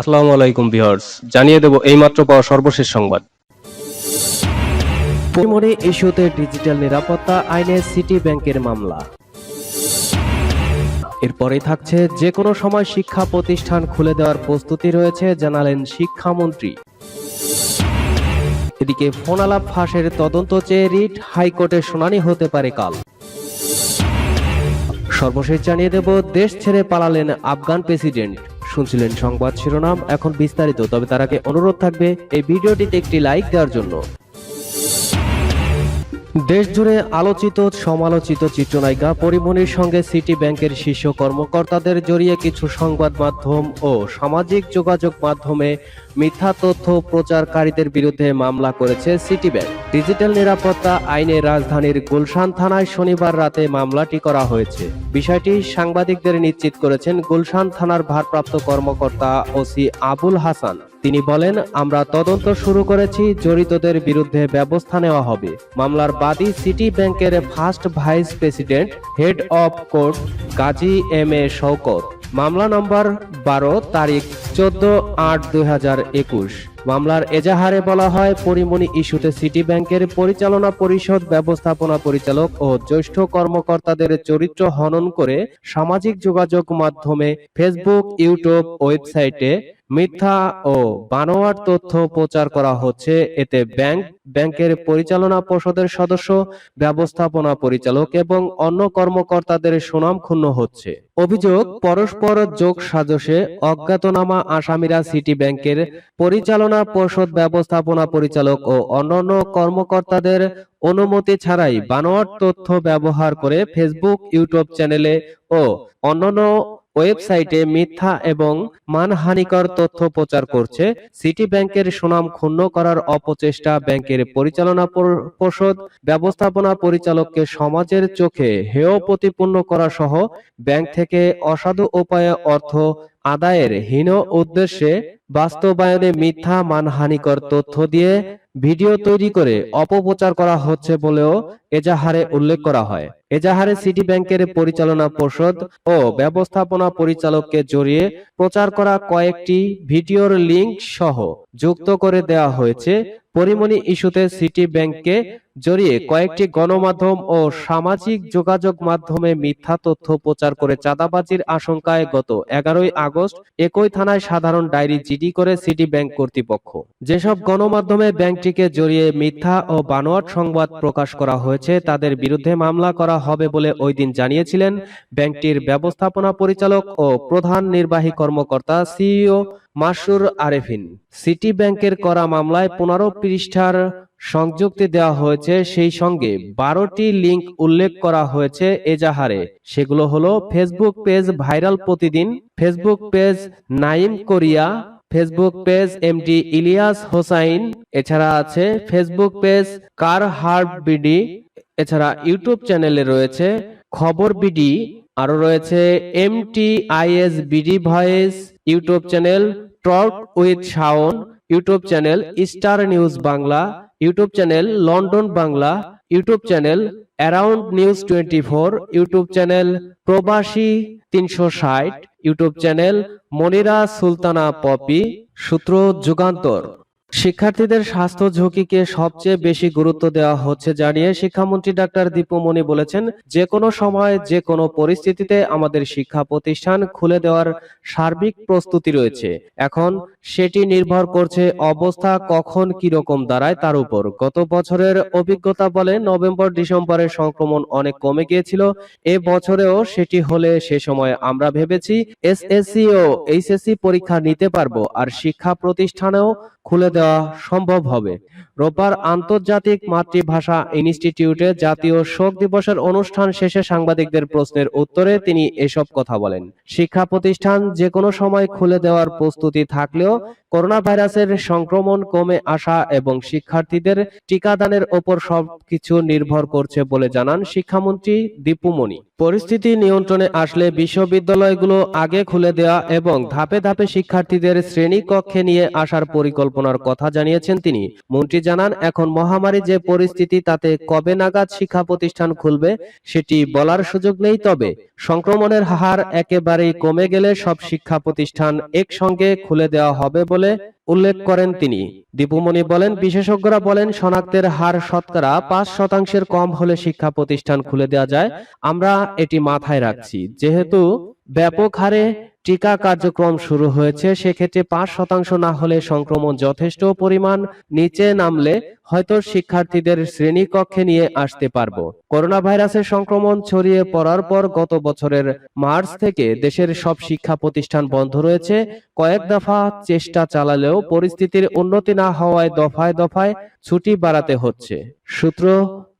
আসসালামু আলাইকুম ভিউয়ার্স, জানিয়ে দেব এইমাত্র পাওয়া সর্বশেষ সংবাদ। পরিমণি ইস্যুতে ডিজিটাল নিরাপত্তা আইনে সিটি ব্যাংকের মামলা। এরপরেই থাকছে যে কোনো সময় শিক্ষা প্রতিষ্ঠান খুলে দেওয়ার প্রস্তুতি রয়েছে, জানালেন শিক্ষামন্ত্রী। এদিকে ফোন আলাপ ফাঁসের তদন্ত চেয়ে রিট হাইকোর্টে শুনানি হতে পারে কাল। সর্বশেষ জানিয়ে দেব, দেশ ছেড়ে পালালেন আফগান প্রেসিডেন্ট। শুনছিলেন সংবাদ শিরোনাম এখন বিস্তারিত, তবে তার আগে অনুরোধ থাকবে এই ভিডিওটিতে একটি লাইক দেওয়ার জন্য। দেশ জুড়ে আলোচিত, সমালোচিত চিত্রনায়িকা পরিমণির সঙ্গে সিটি ব্যাংকের শীর্ষ কর্মকর্তাদের জড়িয়ে কিছু সংবাদ মাধ্যম ও সামাজিক যোগাযোগ মাধ্যমে মিথ্যা তথ্য প্রচারকারীদের বিরুদ্ধে মামলা করেছে সিটি ব্যাংক। ডিজিটাল নিরাপত্তা আইনে রাজধানীর গুলশান থানায় শনিবার রাতে মামলাটি করা হয়েছে। বিষয়টি সাংবাদিকদের নিশ্চিত করেছেন গুলশান থানার ভারপ্রাপ্ত কর্মকর্তা ওসি আবুল হাসান। তিনি বলেন, আমরা তদন্ত শুরু করেছি, জড়িতদের বিরুদ্ধে ব্যবস্থা নেওয়া হবে। মামলার বাদী সিটি ব্যাংকের first vice president, head of court Kazi M A Shawkat. মামলা নম্বর বারো, তারিখ চোদ্দ আট দুই মামলার এজাহারে বলা হয়, পরিমণি ইস্যুতে সিটি ব্যাংকের পরিচালনা পরিষদ ব্যবস্থাপনা পরিচালক ও জ্যেষ্ঠ কর্মকর্তাদের চরিত্র হনন করে সামাজিক যোগাযোগ মাধ্যমে ফেসবুক, ইউটিউব ওয়েবসাইটে মিথ্যা ও বানোয়ার তথ্য প্রচার করা হচ্ছে। এতে ব্যাংক, ব্যাংকের পরিচালনা পর্ষদের সদস্য, ব্যবস্থাপনা পরিচালক এবং অন্য কর্মকর্তাদের সুনাম ক্ষুণ্ণ হচ্ছে। অভিযোগ, পরস্পর যোগ সাজসে অজ্ঞাতনামা আসামিরা সিটি ব্যাংকের পরিচালনা পর্ষদ ব্যবস্থাপনা পরিচালক ও অন্যান্য কর্মকর্তাদের অনুমতি ছাড়াই বানোয়ার তথ্য ব্যবহার করে ফেসবুক, ইউটিউব চ্যানেলে ও অন্যান্য ওয়েবসাইটে মিথ্যা এবং মানহানিকর তথ্য প্রচার করছে সিটি ব্যাংকের সুনাম ক্ষুণ্ণ করার অপচেষ্টা ব্যাংকের পরিচালনা পর্ষদ ব্যবস্থাপনা পরিচালককে সমাজের চোখে হেয় প্রতিপন্ন করা সহ ব্যাংক থেকে অসাধু উপায়ে অর্থ আদায়ের হীন উদ্দেশ্যে বাস্তবায়নে মিথ্যা মানহানিকর তথ্য দিয়ে ভিডিও তৈরি করে অপপ্রচার করা হচ্ছে বলেও এজাহারে উল্লেখ করা হয়। এজাহারে সিটি ব্যাংকের পরিচালনা পর্ষদ ও ব্যবস্থাপনা পরিচালককে জড়িয়ে প্রচার করা কয়েকটি ভিডিওর লিংক সহ যুক্ত করে দেওয়া হয়েছে। পরিমণি ইস্যুতে সিটি ব্যাংককে জড়িয়ে কয়েকটি গণমাধ্যম ও সামাজিক যোগাযোগ মাধ্যমে মিথ্যা তথ্য প্রচার করে চাঁদাবাজির আশঙ্কায় গত এগারোই আগস্ট একই থানায় সাধারণ ডায়েরি জিডি করে সিটি ব্যাংক কর্তৃপক্ষ। যেসব গণমাধ্যমে ব্যাংকটিকে জড়িয়ে মিথ্যা ও বানোয়াট সংবাদ প্রকাশ করা হয়েছে, তাদের বিরুদ্ধে মামলা করা হবে বলে ওই দিন জানিয়েছিলেন ব্যাংকটির ব্যবস্থাপনা পরিচালক ও প্রধান নির্বাহী কর্মকর্তা সিইও মাসুর আরেফিন। সিটি ব্যাংকের করা মামলায় পনেরো পৃষ্ঠার সংযুক্তি দেওয়া হয়েছে, সেই সঙ্গে বারোটি লিংক উল্লেখ করা হয়েছে এজাহারে। সেগুলো হলো Facebook page viral Protidin, Facebook page Naim Korea, Facebook page MD Ilias Hossain, এছাড়া আছে Facebook page car heart BD, এছাড়া ইউটিউব চ্যানেলে রয়েছে খবর বিডি আরও রয়েছে MT IS BD voice, YouTube channel talk with Shawon, YouTube channel star news Bangla, YouTube channel London Bangla, YouTube channel around news twenty four YouTube channel Probashi তিনশো ষাট, YouTube channel Monira Sultana Popy, সূত্র যুগান্তর। শিক্ষার্থীদের স্বাস্থ্য ঝুঁকিকে সবচেয়ে বেশি গুরুত্ব দেওয়া হচ্ছে জানিয়ে শিক্ষামন্ত্রী ডাক্তার দীপুমণি বলেছেন যে কোনো সময় যে কোনো পরিস্থিতিতে আমাদের শিক্ষা প্রতিষ্ঠান খুলে দেওয়ার সার্বিক প্রস্তুতি রয়েছে। এখন সেটি নির্ভর করছে অবস্থা কখন কীরকম দাঁড়ায় তার উপর। গত বছরের অভিজ্ঞতা বলে নভেম্বর ডিসেম্বরে সংক্রমণ অনেক কমে গিয়েছিল, এ বছরেও সেটি হলে সে সময় আমরা ভেবেছি এসএসসি ও এইচএসসি পরীক্ষা নিতে পারব আর শিক্ষা প্রতিষ্ঠানেও খুলে দেওয়া সম্ভব হবে। রোববার আন্তর্জাতিক মাতৃভাষা ইনস্টিটিউটে জাতীয় শোক দিবসের অনুষ্ঠান শেষে সাংবাদিকদের প্রশ্নের উত্তরে তিনি এসব কথা বলেন। শিক্ষা প্রতিষ্ঠান যে কোনো সময় খুলে দেওয়ার প্রস্তুতি থাকলেও করোনা ভাইরাসের সংক্রমণ কমে আসা এবং শিক্ষার্থীদের টিকাদানের ওপর সবকিছু নির্ভর করছে বলে জানান শিক্ষামন্ত্রী দীপুমণি পরিস্থিতি নিয়ন্ত্রণে আসলে বিশ্ববিদ্যালয়গুলো আগে খুলে দেওয়া এবং ধাপে ধাপে শিক্ষার্থীদের শ্রেণি কক্ষে নিয়ে আসার পরিকল্পনার কথা জানিয়েছেন তিনি। মন্ত্রী জানান, এখন মহামারী যে পরিস্থিতি, তাতে কবে নাগাদ শিক্ষা প্রতিষ্ঠান খুলবে, সেটি বলার সুযোগ নেই তবে। সংক্রমণের হার একেবারেই কমে গেলে সব শিক্ষা প্রতিষ্ঠান একসঙ্গে খুলে দেওয়া হবে বলে উল্লেখ করেন তিনি। দীপুমণি বলেন, বিশেষজ্ঞরা বলেন, শনাক্তের হার শতকরা পাঁচ শতাংশের কম হলে শিক্ষা প্রতিষ্ঠান খুলে দেওয়া যায়। আমরা এটি মাথায় রাখছি। যেহেতু ব্যাপক হারে টিকা কার্যক্রম শুরু হয়েছে, সেক্ষেত্রে পাঁচ শতাংশ না হলে সংক্রমণ যথেষ্ট পরিমাণ নিচে নামলে হয়তো শিক্ষার্থীদের শ্রেণীকক্ষে নিয়ে আসতে পারব। করোনা ভাইরাসের সংক্রমণ ছড়িয়ে পড়ার পর গত বছরের মার্চ থেকে দেশের সব শিক্ষা প্রতিষ্ঠান বন্ধ রয়েছে। কয়েক দফা চেষ্টা চালালেও পরিস্থিতির উন্নতি না হওয়ায় দফায় দফায় ছুটি বাড়াতে হচ্ছে। সূত্র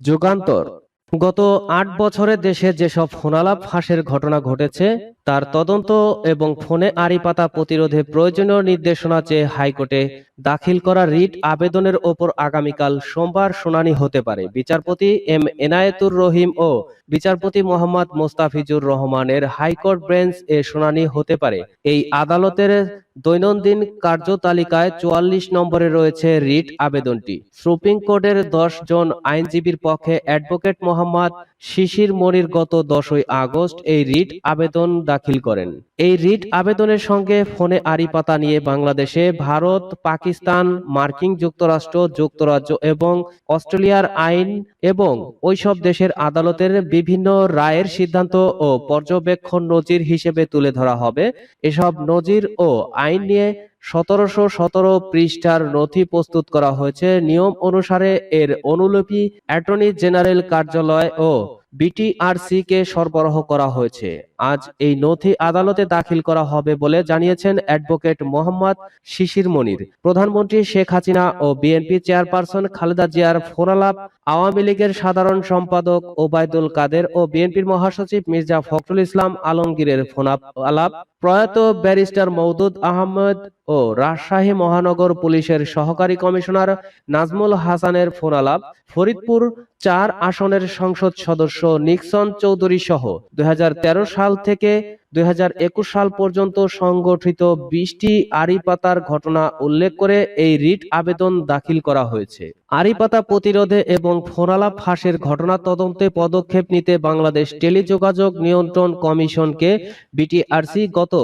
যুগান্তর। গত আট বছরে দেশে যেসব ফোনালাপ ফাঁসের ঘটনা ঘটেছে, তার তদন্ত এবং ফোনে আড়িপাতা প্রতিরোধে প্রয়োজনীয় নির্দেশনা চেয়ে হাইকোর্টে দাখিল করা রিট আবেদনের ওপর আগামীকাল সোমবার শুনানি হতে পারে। বিচারপতি এম এনায়েতুর রহিম ও বিচারপতি মোহাম্মদ মোস্তাফিজুর রহমানের হাইকোর্ট বেঞ্চ এ শুনানি হতে পারে। এই আদালতের দৈনন্দিন কার্যতালিকায় চুয়াল্লিশ নম্বরে রয়েছে রিট আবেদনটি। সুপ্রিম কোর্টের দশ জন আইনজীবীর পক্ষে অ্যাডভোকেট মোহাম্মদ শিশির মনির গত দশই আগস্ট এই রিট আবেদন দাখিল করেন। এই রিট আবেদনের সঙ্গে ফোনে আড়ি পাতা নিয়ে বাংলাদেশে ভারত, পাকিস্তান, মার্কিন যুক্তরাষ্ট্র, যুক্তরাজ্য এবং অস্ট্রেলিয়ার আইন এবং ওইসব দেশের আদালতের বিভিন্ন রায়ের সিদ্ধান্ত ও পর্যবেক্ষণ নজির হিসেবে তুলে ধরা হবে। এসব নজির ও আইন নিয়ে সতেরোশো সতেরো পৃষ্ঠার নথি প্রস্তুত করা হয়েছে। নিয়ম অনুসারে এর অনুলিপি অ্যাটর্নি জেনারেল কার্যালয় ও বিটিআরসি কে সরবরাহ করা হয়েছে। আজ এই নথি আদালতে দাখিল করা হবে বলে জানিয়েছেন অ্যাডভোকেট মোহাম্মদ শিশির মনির। প্রধানমন্ত্রী শেখ হাসিনা ও বিএনপি চেয়ারপারসন খালেদা জিয়ার ফোনালাপ আওয়ামী লীগের সাধারণ সম্পাদক ওবায়দুল কাদের ও বিএনপির মহাসচিব মির্জা ফখরুল ইসলাম আলমগীরের ফোনাপ আলাপ প্রয়াত ব্যারিস্টার মওদুদ আহমেদ ও রাজশাহী মহানগর পুলিশের সহকারী কমিশনার নাজমুল হাসানের ফোনালাপ। ফরিদপুর চার আসনের সংসদ সদস্য নিক্সন চৌধুরী সহ দু হাজার তেরো সাল থেকে দুই হাজার একুশ সাল পর্যন্ত সংগঠিত বিশটি আড়িপাতার ঘটনা উল্লেখ করে এই রিট আবেদন দাখিল করা হয়েছে। আড়িপাতা প্রতিরোধে এবং ফোনালাপ ফাঁসের ঘটনা তদন্তে পদক্ষেপ নিতে বাংলাদেশ টেলিযোগাযোগ নিয়ন্ত্রণ কমিশনকে বিটিআরসি গত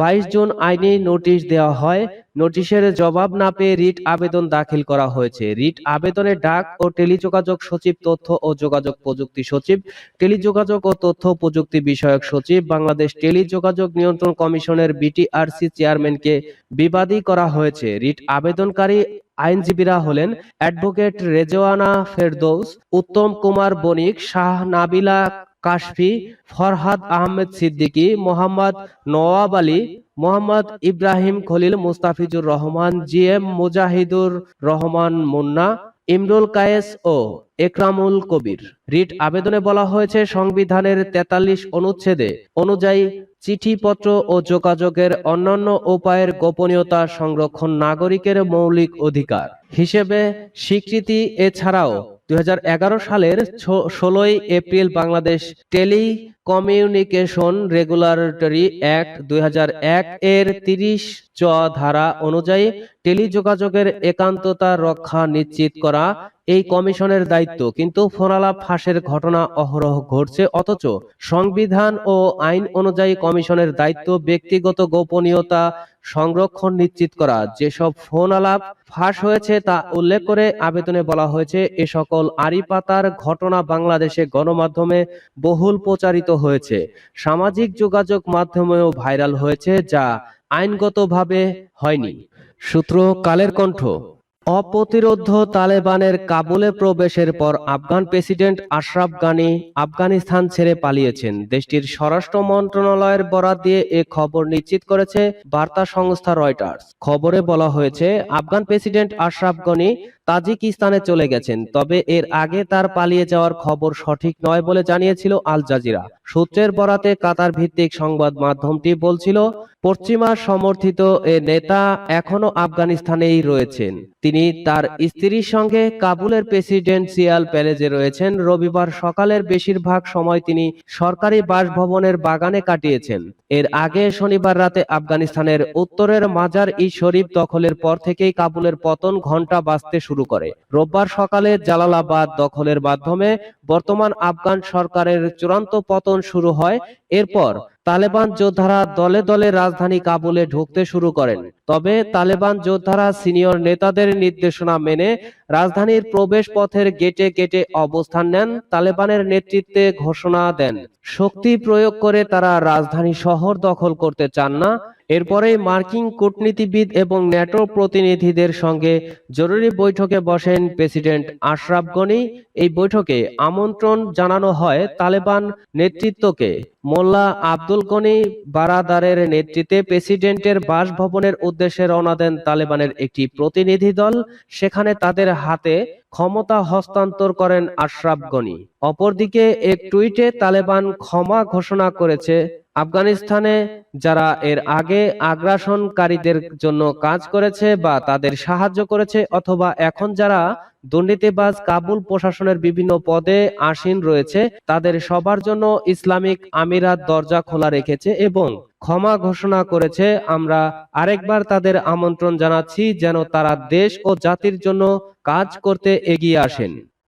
বাইশ জুন আইনি নোটিশ দেওয়া হয়। নোটিশের জবাব না পেয়ে রিট আবেদন দাখিল করা হয়েছে। রিট আবেদনে ডাক ও টেলিযোগাযোগ সচিব, তথ্য ও যোগাযোগ প্রযুক্তি সচিব, টেলিযোগাযোগ ও তথ্য প্রযুক্তি বিষয়ক সচিব, বাংলাদেশ টেলিযোগাযোগ নিয়ন্ত্রণ কমিশনের বিটিআরসি চেয়ারম্যানকে বিবাদী করা হয়েছে। রিট আবেদনকারী আইনজীবীরা হলেন advocate Rezwana Ferdous, Uttam Kumar Banik, Shah Nabila Kashfi, Farhad Ahmed Siddiqui, Mohammad Nawab Ali, Mohammad Ibrahim Khalil Mustafizur Rahman, G M Mujahidur Rahman Munna Imrul Kayes ও একরামুল কবির। রিট আবেদনে বলা হয়েছে, সংবিধানের তেতাল্লিশ অনুচ্ছেদে অনুযায়ী চিঠিপত্র ও যোগাযোগের অন্যান্য উপায়ের গোপনীয়তা সংরক্ষণ নাগরিকের মৌলিক অধিকার হিসেবে স্বীকৃতি। এছাড়াও দুই হাজার এগারো সালের ষোলোই April Bangladesh telecommunication regulatory act দুই হাজার এক এর তিরিশ চ ধারা অনুযায়ী টেলিযোগাযোগের একান্ততা রক্ষা নিশ্চিত করা এই কমিশনের দায়িত্ব। কিন্তু ফোনালাপ ফাঁসের ঘটনা অহরহ ঘটছে, অথচ সংবিধান ও আইন অনুযায়ী কমিশনের দায়িত্ব ব্যক্তিগত গোপনীয়তা সংরক্ষণ নিশ্চিত করা। যেসব ফোন আলাপ ফাঁস হয়েছে তা উল্লেখ করে আবেদনে বলা হয়েছে, এ সকল আড়িপাতার ঘটনা বাংলাদেশে গণমাধ্যমে বহুল প্রচারিত হয়েছে। সামাজিক যোগাযোগ মাধ্যমেও ভাইরাল হয়েছে, যা আইনগতভাবে হয়নি। সূত্র কালের কণ্ঠ। অপ্রতিরোধ তালেবানের কাবুলে প্রবেশের পর আফগান প্রেসিডেন্ট আশরাফ গানি আফগানিস্তান ছেড়ে পালিয়েছেন। দেশটির স্বরাষ্ট্র মন্ত্রণালয়ের বরাত দিয়ে এ খবর নিশ্চিত করেছে বার্তা সংস্থা রয়টার্স। খবরে বলা হয়েছে, আফগান প্রেসিডেন্ট আশরাফ গনি তাজিকিস্তানে চলে গেছেন, তবে এর আগে তার পালিয়ে যাওয়ার খবর সঠিক নয় বলে জানিয়েছিল আল জাজিরা। সূত্রের বরাতে কাতার ভিত্তিক সংবাদ মাধ্যমটি বলছিল, পশ্চিমা সমর্থিত এ নেতা এখনও আফগানিস্তানেই রয়েছেন। তিনি তার স্ত্রীর সঙ্গে কাবুলের প্রেসিডেন্সিয়াল প্যালেজে রয়েছেন। রবিবার সকালের বেশিরভাগ সময় তিনি সরকারি বাসভবনের বাগানে কাটিয়েছেন। এর আগে শনিবার রাতে আফগানিস্তানের উত্তরের মাজার ই শরীফ দখলের পর থেকেই কাবুলের পতন ঘণ্টা বাজতে শুরু করে। রোববার সকালে জালালাবাদ দখলের মাধ্যমে বর্তমান আফগান সরকারের চূড়ান্ত পতন শুরু হয়। এরপর তালেবান যোদ্ধারা দলে দলে রাজধানী কাবুলে ঢুকতে শুরু করেন। তবে তালেবান যোদ্ধারা সিনিয়র নেতাদের নির্দেশনা মেনে রাজধানীর প্রবেশ পথের গেটে গেটে অবস্থান নেন, তালেবানের নেতৃত্বে ঘোষণা দেন। শক্তি প্রয়োগ করে তারা রাজধানী শহর দখল করতে চান না। এরপরেই মার্কিন কূটনীতিবিদ এবং ন্যাটো প্রতিনিধিদের সঙ্গে জরুরি বৈঠকে বসেন প্রেসিডেন্ট আশরাফ গনি। এই বৈঠকে আমন্ত্রণ জানানো হয় তালেবান নেতৃত্বকে। মোল্লা আব্দুল গনি বারাদারের নেতৃত্বে প্রেসিডেন্টের বাসভবনের উদ্দেশ্যে রওনা দেন তালেবানের একটি প্রতিনিধি দল। সেখানে তাদের হাতে ক্ষমতা হস্তান্তর করেন আশরাফ গনি। অপরদিকে এক টুইটে তালেবান ক্ষমা ঘোষণা করেছে আফগানিস্তানে যারা এর আগে আগ্রাসনকারীদের জন্য কাজ করেছে বা তাদের সাহায্য করেছে অথবা এখন যারা দুর্নীতিবাজ কাবুল প্রশাসনের বিভিন্ন পদে আসীন রয়েছে, তাদের সবার জন্য ইসলামিক আমিরাত দরজা খোলা রেখেছে এবং ক্ষমা ঘোষণা করেছে। আমরা আরেকবার তাদের আমন্ত্রণ জানাচ্ছি যেন তারা দেশ ও জাতির জন্য কাজ করতে এগিয়ে আসেন।